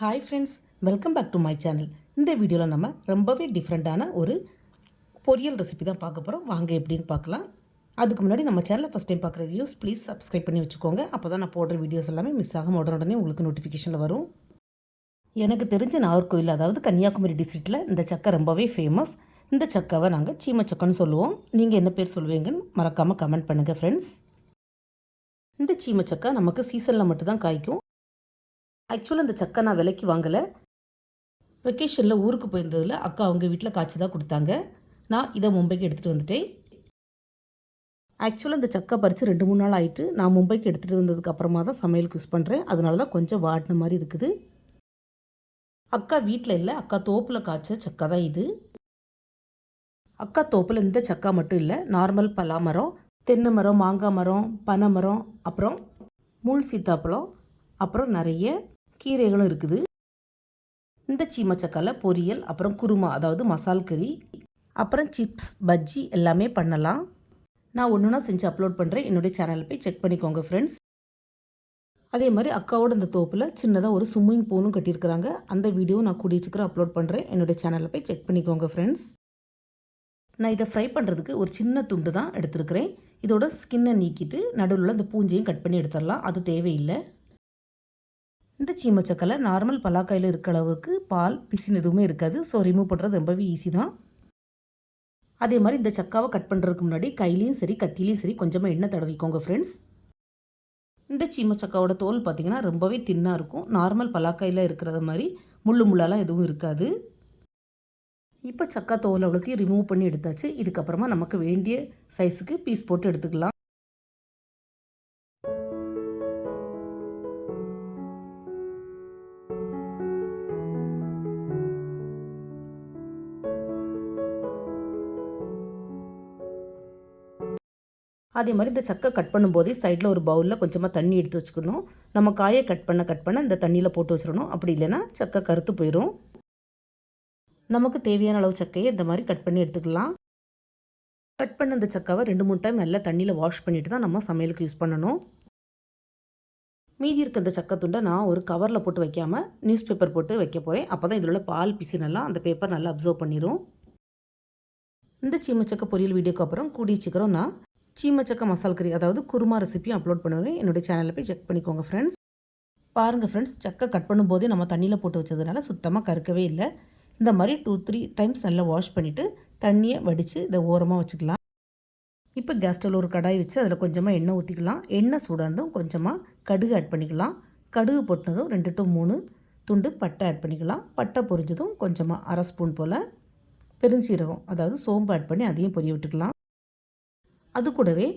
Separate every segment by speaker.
Speaker 1: Hi friends welcome back to my channel இந்த வீடியோவில் நம்ம ரொம்பவே டிஃப்ரெண்ட்டான ஒரு பொரியல் ரெசிபி தான் பார்க்க போகிறோம் வாங்க எப்படின்னு பார்க்கலாம். அதுக்கு முன்னாடி நம்ம சேனலில் ஃபஸ்ட் டைம் பார்க்குற வியூஸ் ப்ளீஸ் சப்ஸ்கிரைப் பண்ணி வச்சுக்கோங்க. அப்போ தான் நான் போடுற வீடியோஸ் எல்லாமே மிஸ் ஆகாம உடனே உங்களுக்கு நோட்டிஃபிகேஷனில் வரும். எனக்கு தெரிஞ்ச நாகர்கோவில் அதாவது கன்னியாகுமரி டிஸ்ட்ரிக்டில் இந்த சக்கை ரொம்பவே ஃபேமஸ் இந்த சக்காவை நாங்கள் சீமச்சக்கன்னு சொல்லுவோம். நீங்கள் என்ன பேர் சொல்லுவீங்கன்னு மறக்காமல் கமெண்ட் பண்ணுங்கள் ஃப்ரெண்ட்ஸ் இந்த சீமச்சக்கா நமக்கு சீசனில் மட்டும்தான் காய்க்கும். ஆக்சுவலாக இந்த சக்கை நான் விலைக்கு வாங்கலை. வெக்கேஷனில் ஊருக்கு போயிருந்ததில் அக்கா அவங்க வீட்டில் காய்ச்சி தான் கொடுத்தாங்க. நான் இதை மும்பைக்கு எடுத்துகிட்டு வந்துட்டேன். ஆக்சுவலாக இந்த சக்கை பறித்து ரெண்டு மூணு நாள் ஆயிட்டு நான் மும்பைக்கு எடுத்துகிட்டு வந்ததுக்கு அப்புறமா தான் சமையலுக்கு யூஸ் பண்ணுறேன் அதனால தான் கொஞ்சம் வாடின மாதிரி இருக்குது. அக்கா வீட்டில் இல்லை. அக்கா தோப்பில் காய்ச்ச சக்கை தான் இது. அக்கா தோப்பில் இந்த சக்கா மட்டும் இல்லை. நார்மல் பலா மரம் தென்னை மரம் மாங்காய் மரம் பனை மரம் அப்புறம் முள் சீத்தாப்பழம் அப்புறம் நிறைய கீரைகளும் இருக்குது. இந்த சீமச்சக்கால பொரியல் அப்புறம் குருமா அதாவது மசால் கறி அப்புறம் சிப்ஸ் பஜ்ஜி எல்லாமே பண்ணலாம். நான் ஒன்று ஒன்றா செஞ்சு அப்லோட் பண்ணுறேன் என்னுடைய சேனலில் போய் செக் பண்ணிக்கோங்க ஃப்ரெண்ட்ஸ் அதே மாதிரி அக்காவோட இந்த தோப்பில் சின்னதாக ஒரு ஸ்விம்மிங் பூலும் கட்டியிருக்கிறாங்க. அந்த வீடியோ நான் கூடிய சீக்கிரம் அப்லோட் பண்ணுறேன் என்னுடைய சேனலில் போய் செக் பண்ணிக்கோங்க ஃப்ரெண்ட்ஸ் நான் இதை ஃப்ரை பண்ணுறதுக்கு ஒரு சின்ன துண்டு தான் எடுத்துருக்கிறேன். இதோட ஸ்கின்னை நீக்கிட்டு நடுவில் அந்த பூஞ்சையும் கட் பண்ணி எடுத்துடலாம். அது தேவையில்லை. இந்த சீமச்சக்கலை நார்மல் பலாக்காயில் இருக்கிற அளவுக்கு பால் பிசின் எதுவுமே இருக்காது. ஸோ ரிமூவ் பண்ணுறது ரொம்பவே ஈஸி தான். அதே மாதிரி இந்த சக்காவை கட் பண்ணுறதுக்கு முன்னாடி கையிலையும் சரி கத்திலையும் சரி கொஞ்சமாக எண்ணெய் தடவிக்கோங்க ஃப்ரெண்ட்ஸ் இந்த சீமச்சக்காவோட தோல் பார்த்திங்கன்னா ரொம்பவே தின்னாக இருக்கும். நார்மல் பலாக்காயில் இருக்கிறத மாதிரி முள்ளு முள்ளாலாம் எதுவும் இருக்காது. இப்போ சக்கா தோல் அவ்வளோத்தையும் ரிமூவ் பண்ணி எடுத்தாச்சு. இதுக்கப்புறமா நமக்கு வேண்டிய சைஸுக்கு பீஸ் போட்டு எடுத்துக்கலாம். அதே மாதிரி இந்த சக்கை கட் பண்ணும்போதே சைடில் ஒரு பவுலில் கொஞ்சமாக தண்ணி எடுத்து வச்சுக்கணும். நம்ம காயை கட் பண்ண கட் பண்ண இந்த தண்ணியில் போட்டு வச்சிடணும். அப்படி இல்லைன்னா சக்கை கருத்து போயிடும் நமக்கு தேவையான அளவு சக்கையை இந்த மாதிரி கட் பண்ணி எடுத்துக்கலாம். கட் பண்ண அந்த சக்காவை ரெண்டு மூணு டைம் நல்லா தண்ணியில் வாஷ் பண்ணிட்டு தான் நம்ம சமையலுக்கு யூஸ் பண்ணணும். மீதி இருக்க இந்த சக்கை துண்டை நான் ஒரு கவரில் போட்டு வைக்காமல் நியூஸ் பேப்பர் போட்டு வைக்க போகிறேன் அப்போ தான் இதில் உள்ள பால் பிசி நல்லா அந்த பேப்பர் நல்லா அப்சர்வ் பண்ணிடும் இந்த சீமச்சக்க பொரியல் வீடியோக்கு அப்புறம் கூடிய சீக்கிரம் நான் சீமச்சக்க மசால் கறி அதாவது குருமா ரெசிப்பியும் அப்லோட் பண்ணுவேன். என்னுடைய சேனலில் போய் செக் பண்ணிக்கோங்க ஃப்ரெண்ட்ஸ் பாருங்கள் ஃப்ரெண்ட்ஸ் சக்கை கட் பண்ணும்போதே நம்ம தண்ணியில் போட்டு வச்சதுனால சுத்தமாக கருக்கவே இல்லை. இந்த மாதிரி டூ த்ரீ டைம்ஸ் நல்லா வாஷ் பண்ணிவிட்டு தண்ணியை வடித்து இதை ஓரமாக வச்சுக்கலாம். இப்போ கேஸ் ஸ்டவ்வில் ஒரு கடாய் வச்சு அதில் கொஞ்சமாக எண்ணெய் ஊற்றிக்கலாம் எண்ணெய் சூடானதும் கொஞ்சமாக கடுகு ஆட் பண்ணிக்கலாம். கடுகு பொட்டினதும் ரெண்டு டு மூணு துண்டு பட்டை ஆட் பண்ணிக்கலாம். பட்டை பொரிஞ்சதும் கொஞ்சமாக அரை ஸ்பூன் போல் பெருஞ்சீரகம் அதாவது சோம்பு ஆட் பண்ணி அதையும் பொரிய விட்டுக்கலாம். அது கூடவே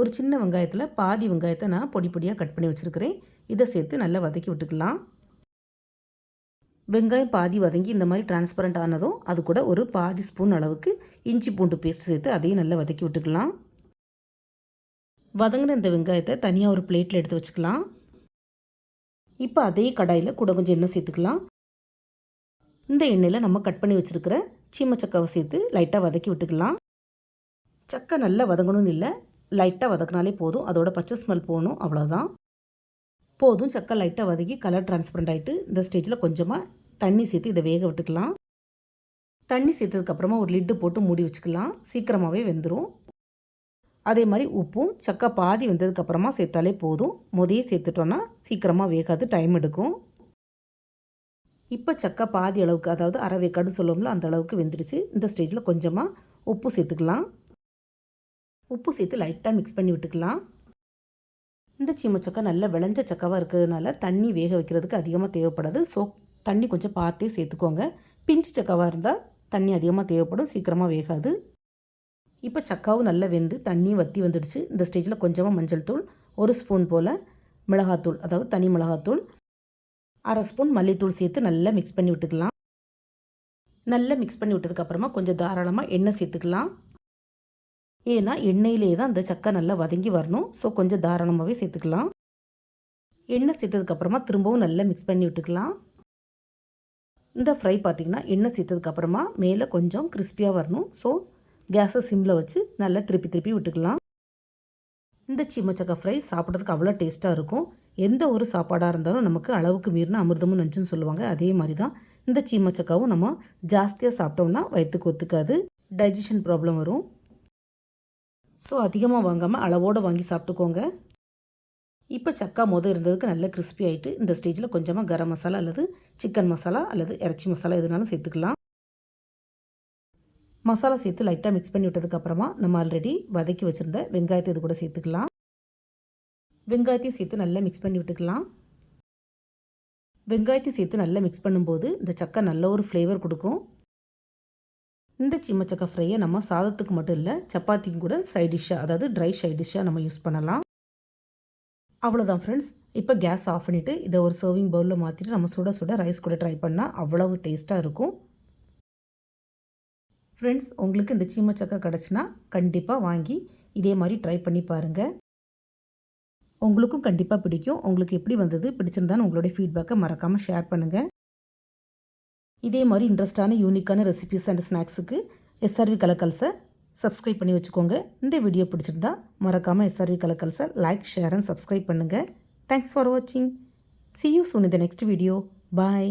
Speaker 1: ஒரு சின்ன வெங்காயத்தில் பாதி வெங்காயத்தை நான் பொடி பொடியாக கட் பண்ணி வச்சுருக்கிறேன். இதை சேர்த்து நல்லா வதக்கி விட்டுக்கலாம். வெங்காயம் பாதி வதங்கி இந்த மாதிரி டிரான்ஸ்பரண்ட் ஆனதும் அது கூட ஒரு பாதி ஸ்பூன் அளவுக்கு இஞ்சி பூண்டு பேஸ்ட் சேர்த்து அதையும் நல்லா வதக்கி விட்டுக்கலாம். வதங்கின இந்த வெங்காயத்தை தனியாக ஒரு பிளேட்டில் எடுத்து வச்சுக்கலாம். இப்போ அதே கடாயில் கூட கொஞ்சம் எண்ணெய் சேர்த்துக்கலாம். இந்த எண்ணெயில் நம்ம கட் பண்ணி வச்சுருக்கிற சீமச்சக்காவை சேர்த்து லைட்டாக வதக்கி விட்டுக்கலாம். சக்கை நல்லா வதங்கணும்னு இல்லை லைட்டாக வதக்கினாலே போதும். அதோட பச்சை ஸ்மெல் போகணும் அவ்வளோதான் போதும் சக்கை லைட்டாக வதக்கி கலர் டிரான்ஸ்பரண்ட் ஆகிட்டு இந்த ஸ்டேஜில் கொஞ்சமாக தண்ணி சேர்த்து இதை வேக விட்டுக்கலாம். தண்ணி சேர்த்ததுக்கப்புறமா ஒரு லிட்டு போட்டு மூடி வச்சுக்கலாம். சீக்கிரமாகவே வெந்துடும் அதே மாதிரி உப்பும் சக்கை பாதி வெந்ததுக்கப்புறமா சேர்த்தாலே போதும். முதையே சேர்த்துட்டோன்னா சீக்கிரமாக வேகாது டைம் எடுக்கும். இப்போ சக்கை பாதி அளவுக்கு அதாவது அரை வேக்காடுன்னு சொல்லுவோம்ல அந்த அளவுக்கு வெந்துடுச்சு இந்த ஸ்டேஜில் கொஞ்சமாக உப்பு சேர்த்துக்கலாம். உப்பு சேர்த்து லைட்டாக மிக்ஸ் பண்ணி விட்டுக்கலாம். இந்த சீமச்சக்கா நல்ல விளைஞ்ச சக்காவாக இருக்கிறதுனால தண்ணி வேக வைக்கிறதுக்கு அதிகமாக தேவைப்படாது. ஸோ தண்ணி கொஞ்சம் பார்த்தே சேர்த்துக்கோங்க. பிஞ்சு சக்காவாக இருந்தால் தண்ணி அதிகமாக தேவைப்படும் சீக்கிரமாக வேகாது. இப்போ சக்காவும் நல்லா வெந்து தண்ணி வற்றி வந்துடுச்சு. இந்த ஸ்டேஜில் கொஞ்சமாக மஞ்சள் தூள் ஒரு ஸ்பூன் போல் மிளகாத்தூள் அதாவது தனி மிளகாத்தூள் அரை ஸ்பூன் மல்லித்தூள் சேர்த்து நல்லா மிக்ஸ் பண்ணி விட்டுக்கலாம். நல்லா மிக்ஸ் பண்ணி விட்டதுக்கப்புறமா கொஞ்சம் தாராளமாக எண்ணெய் சேர்த்துக்கலாம். ஏன்னா எண்ணெயிலே தான் அந்த சக்கை நல்லா வதங்கி வரணும். ஸோ கொஞ்சம் தாராளமாகவே சேர்த்துக்கலாம். எண்ணெய் சேர்த்ததுக்கப்புறமா திரும்பவும் நல்லா மிக்ஸ் பண்ணி விட்டுக்கலாம். இந்த ஃப்ரை பார்த்திங்கன்னா எண்ணெய் சேர்த்ததுக்கப்புறமா மேலே கொஞ்சம் கிறிஸ்பியாக வரணும். ஸோ கேஸை சிம்மில் வச்சு நல்லா திருப்பி திருப்பி விட்டுக்கலாம். இந்த சீமச்சக்கா ஃப்ரை சாப்பிட்றதுக்கு அவ்வளோ டேஸ்ட்டாக இருக்கும். எந்த ஒரு சாப்பாடாக இருந்தாலும் நமக்கு அளவுக்கு மீறின அமிர்தமும் நஞ்சுன்னு சொல்லுவாங்க. அதே மாதிரி தான் இந்த சீமச்சக்காவும் நம்ம ஜாஸ்தியாக சாப்பிட்டோம்னா வயிற்றுக்கு ஒத்துக்காது. டைஜஷன் ப்ராப்ளம் வரும். ஸோ அதிகமாக வாங்காமல் அளவோடு வாங்கி சாப்பிட்டுக்கோங்க. இப்போ சக்கா மோத இருந்ததுக்கு நல்ல கிறிஸ்பி ஆகிட்டு இந்த ஸ்டேஜில் கொஞ்சமாக கரம் மசாலா அல்லது சிக்கன் மசாலா அல்லது இறைச்சி மசாலா எதுனாலும் சேர்த்துக்கலாம். மசாலா சேர்த்து லைட்டாக மிக்ஸ் பண்ணி விட்டதுக்கப்புறமா நம்ம ஆல்ரெடி வதக்கி வச்சுருந்த வெங்காயத்தை இது கூட சேர்த்துக்கலாம். வெங்காயத்தையும் சேர்த்து நல்லா மிக்ஸ் பண்ணி விட்டுக்கலாம். வெங்காயத்தை சேர்த்து நல்லா மிக்ஸ் பண்ணும்போது இந்த சக்கை நல்ல ஒரு ஃப்ளேவர் கொடுக்கும். இந்த சிம்மச்சக்கா ஃப்ரையை நம்ம சாதத்துக்கு மட்டும் இல்லை சப்பாத்திக்கும் கூட சைட் டிஷ்ஷாக அதாவது ட்ரை சைட் டிஷ்ஷாக நம்ம யூஸ் பண்ணலாம். அவ்வளோதான் ஃப்ரெண்ட்ஸ் இப்போ கேஸ் ஆஃப் பண்ணிவிட்டு இதை ஒரு சர்விங் பவுலில் மாற்றிட்டு நம்ம சுட சுட ரைஸ் கூட ட்ரை பண்ணால் அவ்வளவு டேஸ்ட்டாக இருக்கும். ஃப்ரெண்ட்ஸ் உங்களுக்கு இந்த சீமச்சக்கா கிடச்சின்னா கண்டிப்பாக வாங்கி இதே மாதிரி ட்ரை பண்ணி பாருங்கள் உங்களுக்கும் கண்டிப்பாக பிடிக்கும். உங்களுக்கு எப்படி வந்தது பிடிச்சிருந்தான்னு உங்களுடைய ஃபீட்பேக்கை மறக்காமல் ஷேர் பண்ணுங்கள் இதே மாதிரி இன்ட்ரெஸ்டான யூனிக்கான ரெசிபிஸ் அண்ட் ஸ்நாக்ஸுக்கு எஸ்ஆர்வி கலக்கல்ஸை சப்ஸ்கிரைப் பண்ணி வச்சுக்கோங்க. இந்த வீடியோ பிடிச்சிருந்தா மறக்காமல் எஸ்ஆர்வி கலக்கல்ஸை லைக் ஷேர் அண்ட் சப்ஸ்கிரைப் பண்ணுங்கள் தேங்க்ஸ் ஃபார் வாட்சிங் சி யூ சூன் இந்த நெக்ஸ்ட் வீடியோ பாய்